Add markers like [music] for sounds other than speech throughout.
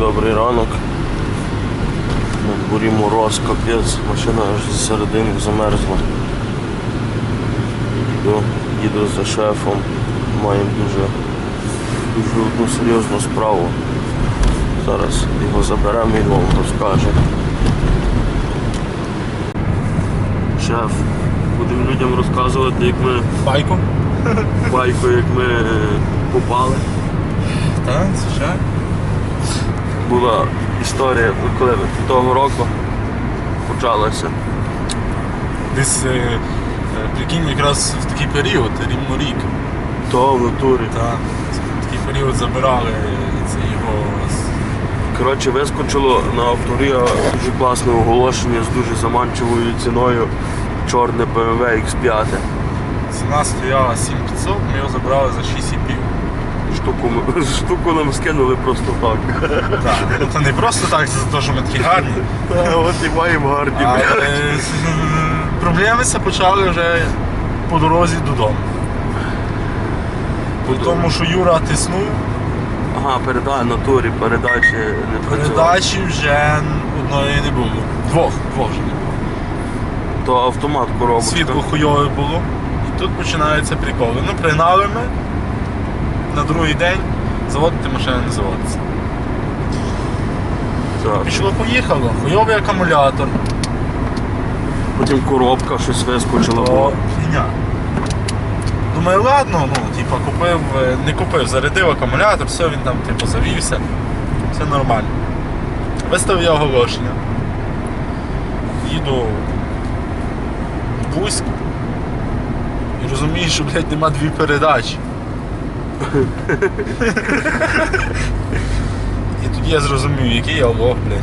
добрий ранок. На дворі мороз, капець, машина аж з середини замерзла. Їду, їду за шефом, маємо дуже, дуже одну серйозну справу. Зараз його заберемо і вам розкаже. Шеф, будемо людям розказувати, як ми Байку? байку, як ми попали. Так, звичайно. Була історія, коли того року почалася. Десь, е, е, прикинь, якраз в такий період, рівно рік. То в натурі. Так. В такий період забирали це його. Коротше, вискочило на авторія дуже класне оголошення з дуже заманчивою ціною. Чорне BMW X5. Ціна стояла 7500, ми його забрали за 6,5. Штуку, [laughs] штуку нам скинули просто так. Так. Це не просто так, це за те, що ми такі гарні. Та, [laughs] От і маємо гарні. Але е, проблемися почали вже по дорозі додому. По тому, що Юра тиснув, Ага, передай натурі, передачі не працювали. передачі вже одної не було. Двох, двох вже не було. То автомат коробочка. Світло хуйове було. І тут починаються приколи. Ну, пригнали ми на другий день заводити машина не заводиться. Так. Пішло, поїхало, хуйовий акумулятор. Потім коробка щось вискочила. Фігня. Думаю, ладно, ну, типа, купив, е, не купив, зарядив акумулятор, все, він там типу завівся, все нормально. Виставив я оголошення. Їду в Бузьк і розумію, що, блядь, нема дві передачі. І тоді я зрозумів, який я лох, блядь.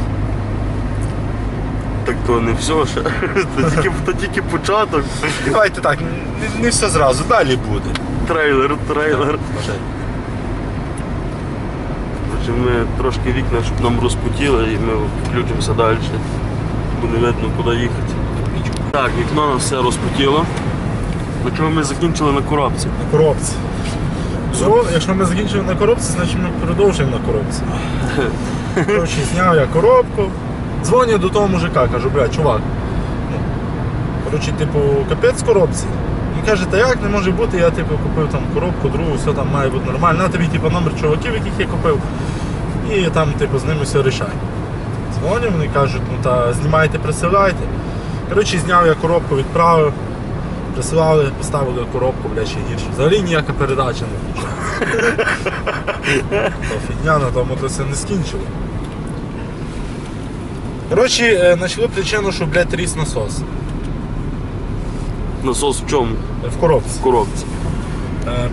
Так то не все ще. То тільки, то тільки початок. Давайте так, не, не все зразу, далі буде. Трейлер, трейлер. Отже, ми трошки вікна, щоб нам розпутіли і ми включимося далі. Бо не видно, куди їхати. Так, вікно нас все розпутіло. На чому ми закінчили на коробці? На коробці. Що, якщо ми закінчили на коробці, значить ми продовжуємо на коробці. [laughs] Коротше, зняв я коробку, дзвоню до того мужика, кажу, бля, чувак. Ну, коротше, типу, капець коробці. Він каже, та як не може бути, я типу купив там коробку, другу, все там має бути нормально. На тобі типу, номер чуваків, яких я купив. І там, типу, з ними все рішай. Дзвоню, вони кажуть, ну та знімайте, присилайте. Коротше, зняв я коробку, відправив. Присилали, поставили коробку, бля, ще гірше. Взагалі ніяка передача не включається. [laughs] То фігня на тому то це не скінчило. Коротше, е, знайшли причину, що, блядь, тріс насос Насос в чому? в коробці. В коробці. Е,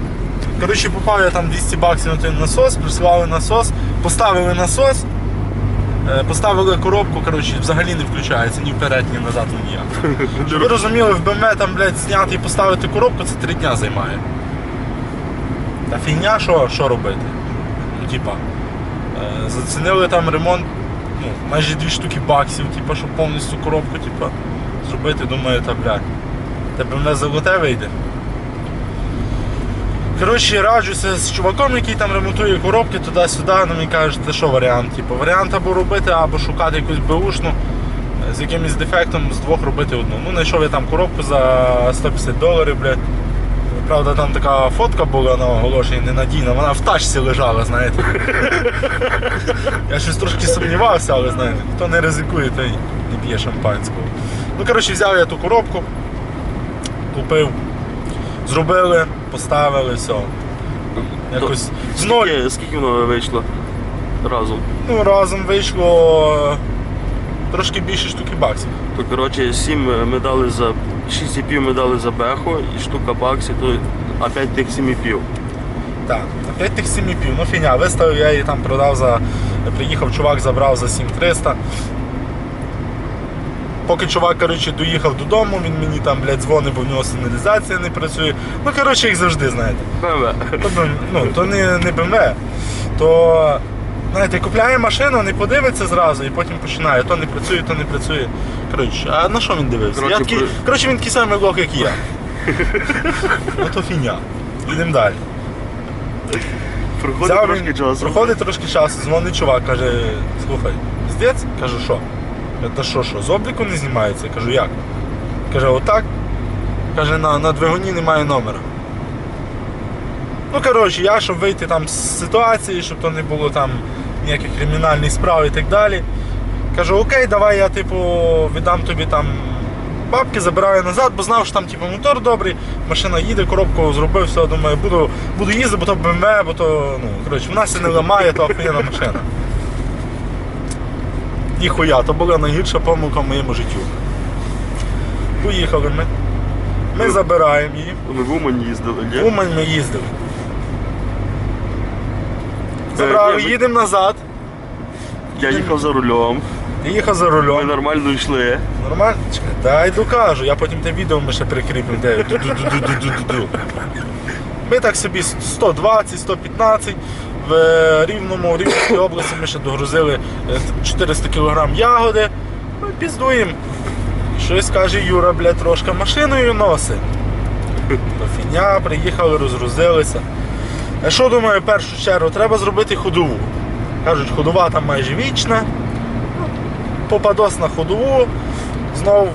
Коротше, попав я там 200 баксів на той насос, присилали насос, поставили насос, е, поставили коробку, коротше, взагалі не включається ні вперед, ні назад, ні ніяк. Щоб ви розуміли, в БМВ там, блядь, зняти і поставити коробку, це три дня займає. Та фігня, що, що робити? Ну, типа, е, зацінили там ремонт, ну, майже дві штуки баксів, типа, щоб повністю коробку, типа, зробити, думаю, та блядь. Та БМВ золоте вийде. Коротше, раджуся з чуваком, який там ремонтує коробки туди-сюди, ну він каже, це що варіант? Типу, варіант або робити, або шукати якусь беушну е, з якимось дефектом, з двох робити одну. Ну, знайшов я там коробку за 150 доларів, блядь. Правда, там така фотка була на оголошенні ненадійна, вона в тачці лежала, знаєте. [laughs] Я щось трошки сумнівався, але знаєте, хто не ризикує, той не п'є шампанського. Ну, коротше, взяв я ту коробку, купив, зробили, поставили, все. Якось з ноль. Скільки, скільки воно вийшло разом? Ну, разом вийшло трошки більше штуки баксів. То коротше 7 ми дали за 6,5 ми дали за беху і штука баксів, то опять тих 7,5. Так, опять тих 7,5, ну фіня, виставив, я її там продав за. Приїхав чувак, забрав за 7300. Поки чувак коротше, доїхав додому, він мені там блядь, дзвонив, бо в нього сигналізація не працює. Ну, коротше, їх завжди, знаєте. БМВ. То, ну, то не, не БМВ, то знаєте, купляє машину, не подивиться зразу і потім починає. То не працює, то не працює. Коротше, а на що він дивився? Коротше, я такий, при- коротше, він такий самий лох, як і я. ну то фігня. Йдемо далі. Проходить Взяв трошки часу. Проходить трошки часу, дзвонить чувак, каже, слухай, здець? Кажу, що? Та що, що, з обліку не знімається? Я Кажу, як? Каже, отак. Каже, на, на двигуні немає номера. Ну, коротше, я, щоб вийти там з ситуації, щоб то не було там ніяких кримінальних справ і так далі. Кажу, окей, давай я типу віддам тобі там бабки, забираю назад, бо знав, що там типу, мотор добрий, машина їде, коробку зробив, все, думаю, буду, буду їздити, бо то БМВ, бо то, ну, коротше, вона се не ламає, то охуєнна машина. Ніхуя, то була найгірша помилка в моєму життю. Поїхали ми. Ми забираємо її. Ми в Умань їздили, ні? В Умань ми їздили. Забрали, Е, ні, ми- їдемо назад. Я їхав за рулем, Я їхав за ми рулем. нормально йшли. Нормально? Чекай, дай докажу, я потім те відео ми ще прикріпимо, де ду-ду-ду-ду-ду-ду. Ми так собі 120, 115. В е, Рівному, Рівненській області ми ще догрузили е, 400 кг ягоди. Ну, і піздуємо. Щось каже Юра, блядь, трошки машиною носить. Фіня, приїхали, розгрузилися. А що думаю, в першу чергу, треба зробити ходову. Кажуть, ходова там майже вічна. Попадос на ходову, знов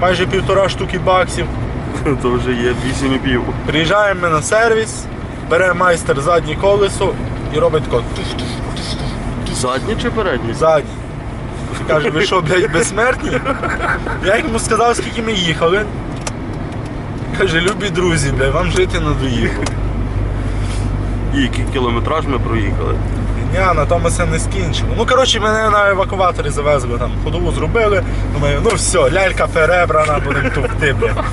майже півтора штуки баксів. [laughs] То вже є 8,5. Приїжджаємо ми на сервіс, бере майстер заднє колесо і робить тако Задній чи передній? задній. Каже, ви що, блядь, безсмертні? Я йому сказав, скільки ми їхали. Каже, любі друзі, блядь, вам жити надоїло. І який кілометраж ми проїхали. Ня, на тому це не скінчило. Ну, коротше, мене на евакуаторі завезли, там ходову зробили. Думаю, ну все, лялька перебрана, будемо товкти, блядь.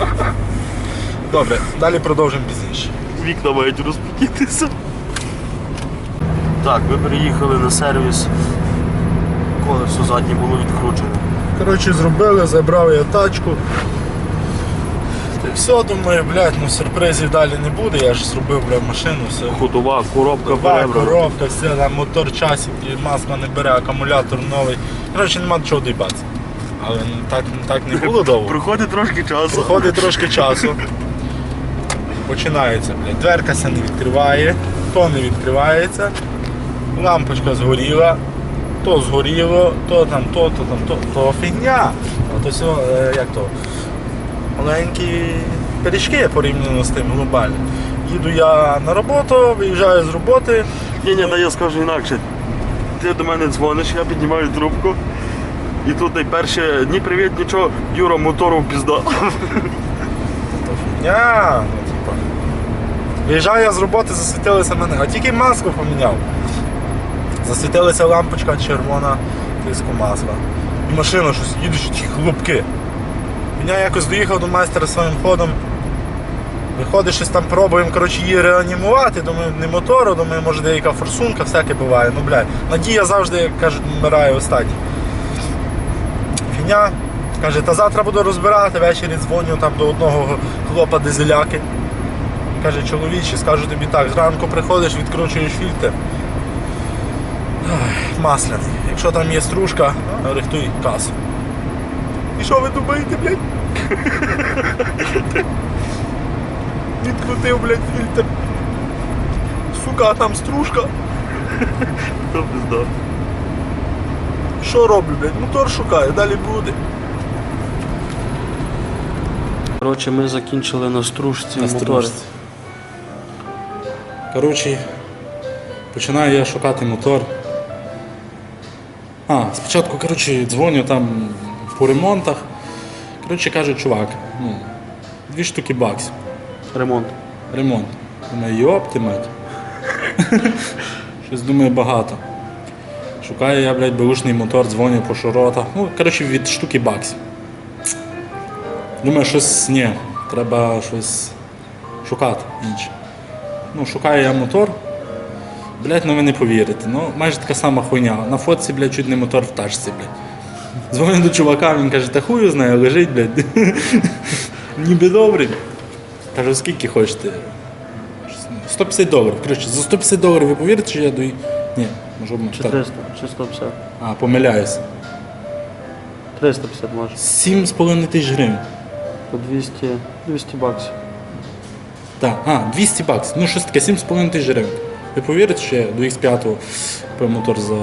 Добре, далі продовжимо пізніше. Вікна мають розпутітися. Так, ми приїхали на сервіс. Колесо заднє було відкручене. Коротше, зробили, забрав я тачку. Та все, думаю, блядь, ну сюрпризів далі не буде, я ж зробив блядь, машину, все. Ходова, коробка перебрана. коробка, все, там мотор часик, і маска не бере, акумулятор новий. Коротше, нема чого доїбатися. Але ну, так, так не [laughs] було довго. Проходить трошки часу. Проходить трошки часу. Починається, блядь. Дверка ся не відкриває, то не відкривається. Лампочка згоріла, то згоріло, то там, то, то там, то, то фігня. А то все, як то, маленькі пиріжки порівняно з тим глобальним. Їду я на роботу, виїжджаю з роботи. Ні, ні, я скажу інакше. Ти до мене дзвониш, я піднімаю трубку. І тут найперше, ні привіт, нічого, Юра, мотору пізда. [laughs] То фігня. Типа. Виїжджаю я з роботи, засвітилися мене, а тільки маску поміняв. Засвітилася лампочка червона, тиску масла. І машина щось, їдуть ті хлопки. Я якось доїхав до майстера своїм ходом. Виходить, щось там пробуємо коротше, її реанімувати. Думаю, не мотору, думаю, може деяка форсунка, всяке буває. Ну, блядь, надія завжди, як кажуть, вмирає останній. Фіня. Каже, та завтра буду розбирати, ввечері дзвоню там до одного хлопа дизеляки. Каже, чоловіче, скажу тобі так, зранку приходиш, відкручуєш фільтр. Масляний. Якщо там є стружка, рихтуй касу. І що ви думаєте, блядь? [laughs] Відкрутив, блядь, фільтр. Сука, а там стружка. То пізда. Що роблю, блядь? Мотор шукаю, далі буде. Коротше, ми закінчили на стружці На стружці. Коротше, починаю я шукати мотор. А, спочатку, коротше, дзвоню там по ремонтах. Коротше, каже, чувак, ну, дві штуки баксів. Ремонт. Ремонт. Думаю, йопти мать. Щось думаю багато. Шукаю я, блядь, беушний мотор, дзвоню по широтах. Ну, коротше, від штуки баксів. Думаю, щось ні, треба щось шукати інше. Ну, шукаю я мотор. Блять, ну ви не повірите. Ну, майже така сама хуйня. На фотці, блядь, чуть не мотор в тачці, блядь. Дзвоню до чувака, він каже, та хую знає, лежить, блядь. [laughs] Ніби добрий. Кажу, скільки хочете? 150 доларів. Коротше, за 150 доларів ви повірите, що я даю? Ні, може так. 300, чи 150. А, помиляюся. 350 може. 7,5 тисяч гривень. По 200, 200 баксів. Так, а, 200 баксів. Ну, щось таке, 7,5 тисяч гривень. Ви повірите, що я до X5 купив мотор за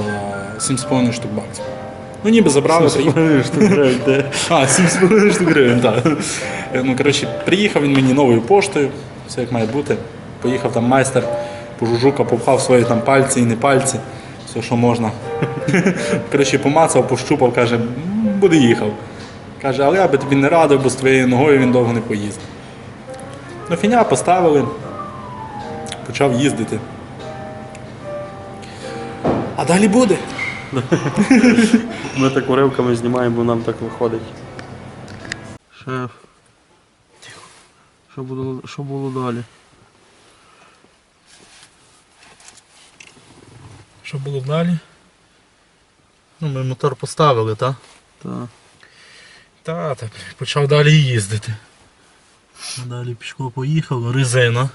7,5 штук баксів. Ну ніби забрали, приїхали. [laughs] А, 7,5 штук гривень, так. Ну, коротше, приїхав він мені новою поштою, все як має бути. Поїхав там майстер, пожужука, попхав свої там пальці і не пальці, все, що можна. [laughs] Коротше, помацав, пощупав, каже, буде їхав. Каже, але я би тобі не радив, бо з твоєю ногою він довго не поїздить. Ну, фіня поставили, почав їздити. А далі буде. [laughs] Ми так уривками знімаємо, бо нам так виходить. Шеф. Що було, що було далі? Що було далі? Ну, ми мотор поставили, так? Так. Та, так, почав далі їздити. А далі пішло поїхало, резина.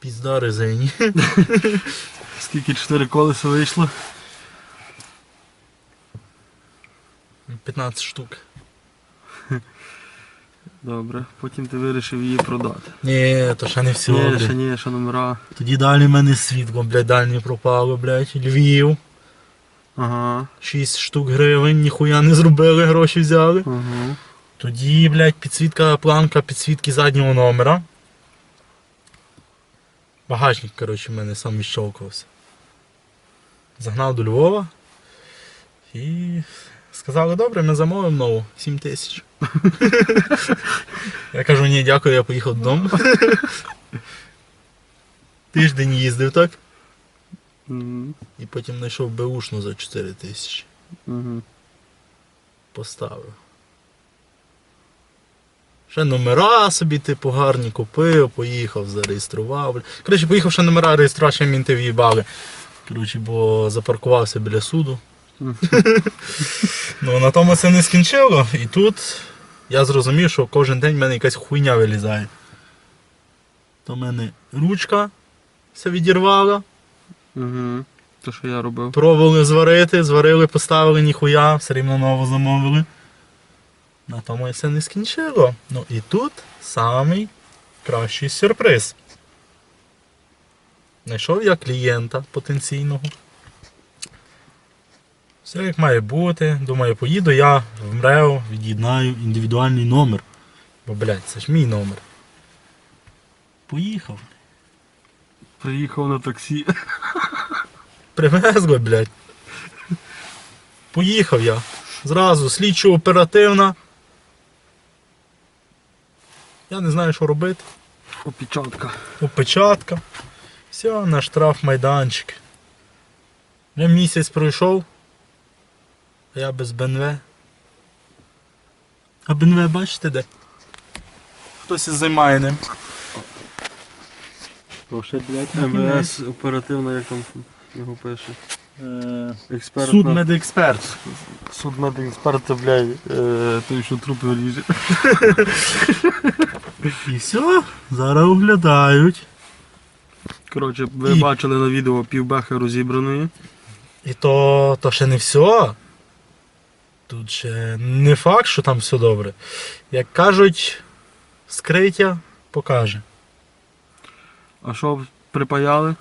Пізда резині. [laughs] Скільки чотири колеса вийшло? 15 штук. [laughs] Добре. Потім ти вирішив її продати. Ні, то ще не все. ні, ще ні, ще номера. Тоді далі в мене світло, блядь, дальні пропало, блядь. Львів. Ага. 6 штук гривень, ніхуя не зробили, гроші взяли. Ага. Тоді, блядь, підсвітка, планка підсвітки заднього номера. Багажник, коротше, в мене сам відщолкувався. Загнав до Львова і сказали, добре, ми замовимо нову, 7 тисяч. [laughs] Я кажу, ні, дякую, я поїхав додому. [laughs] Тиждень їздив так. І потім знайшов беушну за 4 тисячі. Поставив. Ще номера собі, типу, гарні купив, поїхав, зареєстрував. Коротше, поїхав ще номера реєстрації мінти в'їбали. Коротше, бо запаркувався біля суду. Ну, на тому це не скінчило. І тут я зрозумів, що кожен день в мене якась хуйня вилізає. То в мене ручка все відірвала. Мгм. Те, що я робив. Пробували зварити, зварили, поставили ніхуя, все рівно нову замовили. На тому і все не скінчило. Ну і тут самий кращий сюрприз. Знайшов я клієнта потенційного. Все як має бути. Думаю, поїду я в МРЕО, від'єднаю індивідуальний номер. Бо, блядь, це ж мій номер. Поїхав. Приїхав на таксі. Привезли, блядь. Поїхав я. Зразу слідчо оперативна. Я не знаю, що робити. Опечатка. Опечатка. Все, на штраф майданчик. Вже місяць пройшов. А я без БНВ. А БНВ бачите де? Хтось із займає ним. Проше, блядь, МВС оперативно, як там його пише. Е, Експерт. Суд медексперт. Суд медексперт, це, блядь, е, той, що трупи ріже. [laughs] І все, зараз оглядають. Коротше, ви І- бачили на відео півбехи розібраної. І то, то ще не все. Тут ще не факт, що там все добре. Як кажуть, скриття покаже. А що припаяли?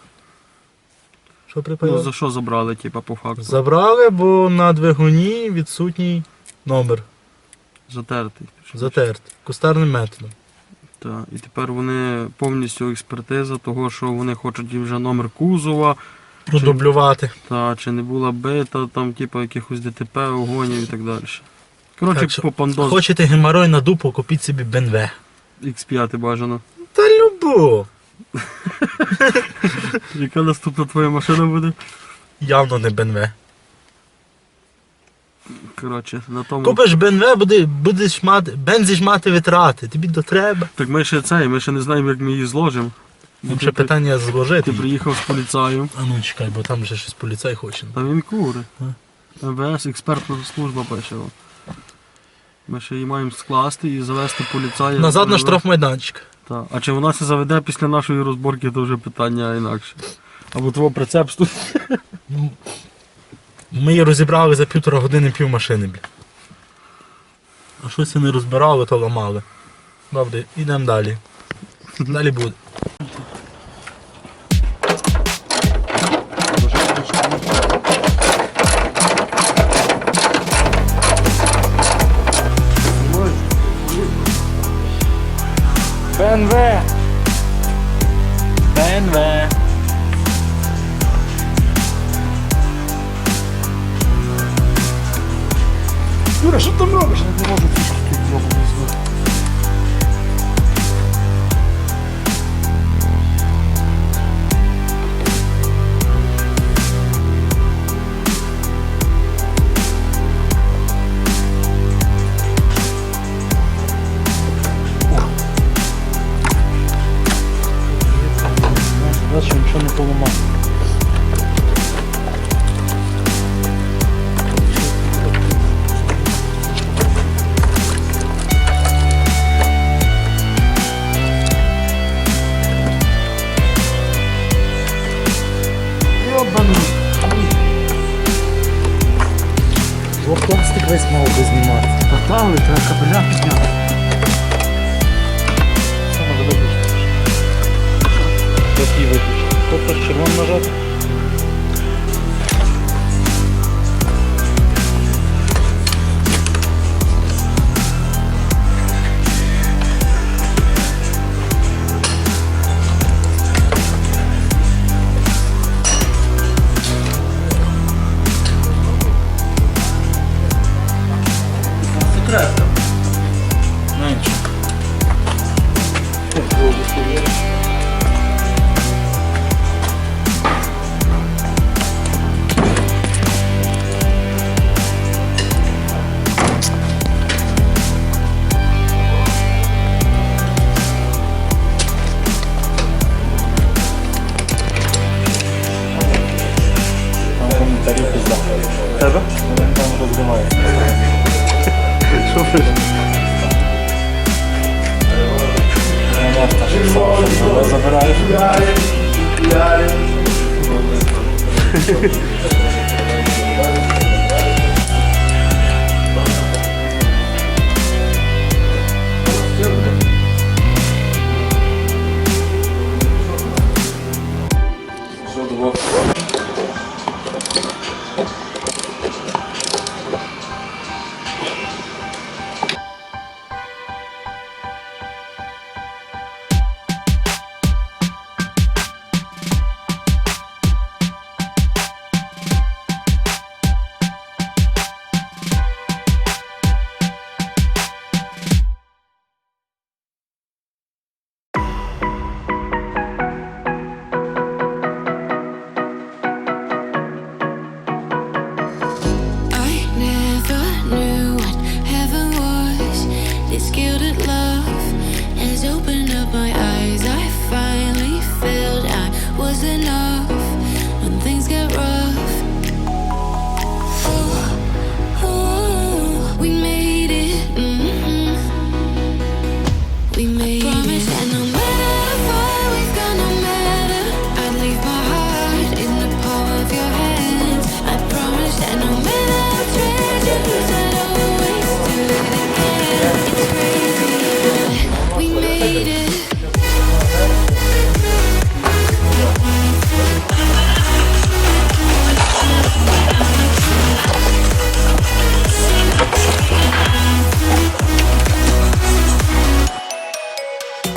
Що Ну, припаяли? за що забрали, типа, по факту? Забрали, бо на двигуні відсутній номер. Затертий. Затертий. Кустарним методом. Так. І тепер вони повністю експертиза того, що вони хочуть і вже номер кузова, Продублювати. та чи не була бита, там, типу, якихось ДТП, огонів і так далі. Коротше, по пандоз Хочете геморой на дупу, купіть собі БНВ. X5 бажано. Та любу. [laughs] Яка наступна твоя машина буде? Явно не БНВ. Коротше, на тому. Купиш БНВ, буде, будеш мати, бензиш мати витрати. Тобі до треба. Так ми ще це, ми ще не знаємо, як ми її зложимо. Там ще питання зложити. Ти приїхав з поліцаєм. А ну чекай, бо там вже щось поліцай хоче. Та він кури. А. МВС, експертна служба пише. Ми ще її маємо скласти і завести поліцая. Назад на штрафмайданчик. Та. А чи вона це заведе після нашої розборки, то вже питання інакше. Або твого прицеп стоїть. Ми її розібрали за півтора години пів машини, бля. А щось не розбирали, то ламали. Добре, йдемо далі. Далі буде. Весь мав би знімати. Татали, треба кабеля підняти. Що може виключити? Який виключити? Тобто червоно нажати? Менше. got it. You got it. You got it.